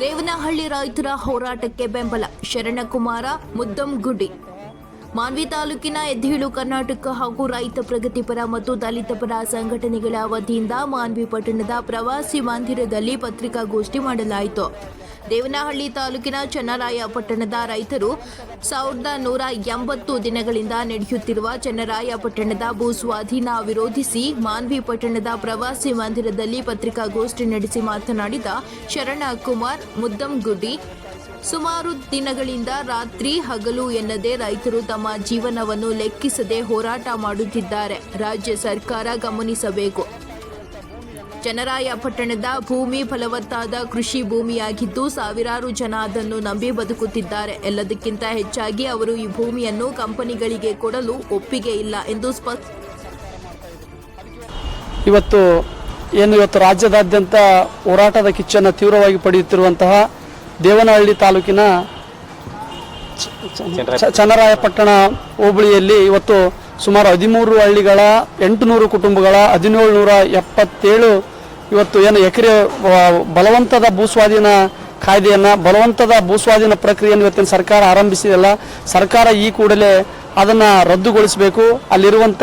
ದೇವನಹಳ್ಳಿ ರೈತರ ಹೋರಾಟಕ್ಕೆ ಬೆಂಬಲ. ಶರಣಕುಮಾರ ಮುದ್ದಂಗುಡಿ ಮಾನ್ವಿ ತಾಲೂಕಿನ ಎದ್ದೇಳು ಕರ್ನಾಟಕ ಹಾಗೂ ರೈತ ಪ್ರಗತಿಪರ ಮತ್ತು ದಲಿತ ಪರ ಸಂಘಟನೆಗಳ ವತಿಯಿಂದ ಮಾನ್ವಿ ಪಟ್ಟಣದ ಪ್ರವಾಸಿ ಮಂದಿರದಲ್ಲಿ ಪತ್ರಿಕಾಗೋಷ್ಠಿ ಮಾಡಲಾಯಿತು. ದೇವನಹಳ್ಳಿ ತಾಲೂಕಿನ ಚನ್ನರಾಯ ಪಟ್ಟಣದ ರೈತರು ಸಾವಿರದ ನೂರ ಎಂಬತ್ತು ದಿನಗಳಿಂದ ನಡೆಯುತ್ತಿರುವ ಚನ್ನರಾಯ ಪಟ್ಟಣದ ಭೂ ಸ್ವಾಧೀನ ವಿರೋಧಿಸಿ ಮಾನ್ವಿ ಪಟ್ಟಣದ ಪ್ರವಾಸಿ ಮಂದಿರದಲ್ಲಿ ಪತ್ರಿಕಾಗೋಷ್ಠಿ ನಡೆಸಿ ಮಾತನಾಡಿದ ಶರಣ ಕುಮಾರ್ ಮುದ್ದಂಗುಡಿ ಸುಮಾರು ದಿನಗಳಿಂದ ರಾತ್ರಿ ಹಗಲು ಎನ್ನದೆ ರೈತರು ತಮ್ಮ ಜೀವನವನ್ನು ಲೆಕ್ಕಿಸದೆ ಹೋರಾಟ ಮಾಡುತ್ತಿದ್ದಾರೆ. ರಾಜ್ಯ ಸರ್ಕಾರ ಗಮನಿಸಬೇಕು. ಚನ್ನರಾಯ ಪಟ್ಟಣದ ಭೂಮಿ ಫಲವತ್ತಾದ ಕೃಷಿ ಭೂಮಿಯಾಗಿದ್ದು ಸಾವಿರಾರು ಜನ ಅದನ್ನು ನಂಬಿ ಬದುಕುತ್ತಿದ್ದಾರೆ. ಎಲ್ಲದಕ್ಕಿಂತ ಹೆಚ್ಚಾಗಿ ಅವರು ಈ ಭೂಮಿಯನ್ನು ಕಂಪನಿಗಳಿಗೆ ಕೊಡಲು ಒಪ್ಪಿಗೆ ಇಲ್ಲ ಎಂದು ಸ್ಪಷ್ಟ ಇವತ್ತು ಏನು ಇವತ್ತು ರಾಜ್ಯದಾದ್ಯಂತ ಹೋರಾಟದ ಕಿಚ್ಚನ್ನು ತೀವ್ರವಾಗಿ ಪಡೆಯುತ್ತಿರುವಂತಹ ದೇವನಹಳ್ಳಿ ತಾಲೂಕಿನ ಚನ್ನರಾಯಪಟ್ಟಣ ಹೋಬಳಿಯಲ್ಲಿ ಇವತ್ತು ಸುಮಾರು ಹದಿಮೂರು ಹಳ್ಳಿಗಳ ಎಂಟುನೂರು ಕುಟುಂಬಗಳ ಹದಿನೇಳು ನೂರ ಎಪ್ಪತ್ತೇಳು ಇವತ್ತು ಏನು ಎಕರೆ ಬಲವಂತದ ಭೂಸ್ವಾಧೀನ ಕಾಯ್ದೆಯನ್ನು, ಬಲವಂತದ ಭೂಸ್ವಾಧೀನ ಪ್ರಕ್ರಿಯೆಯನ್ನು ಇವತ್ತಿನ ಸರ್ಕಾರ ಆರಂಭಿಸಿದಲ್ಲ ಸರ್ಕಾರ ಈ ಕೂಡಲೇ ಅದನ್ನು ರದ್ದುಗೊಳಿಸಬೇಕು. ಅಲ್ಲಿರುವಂಥ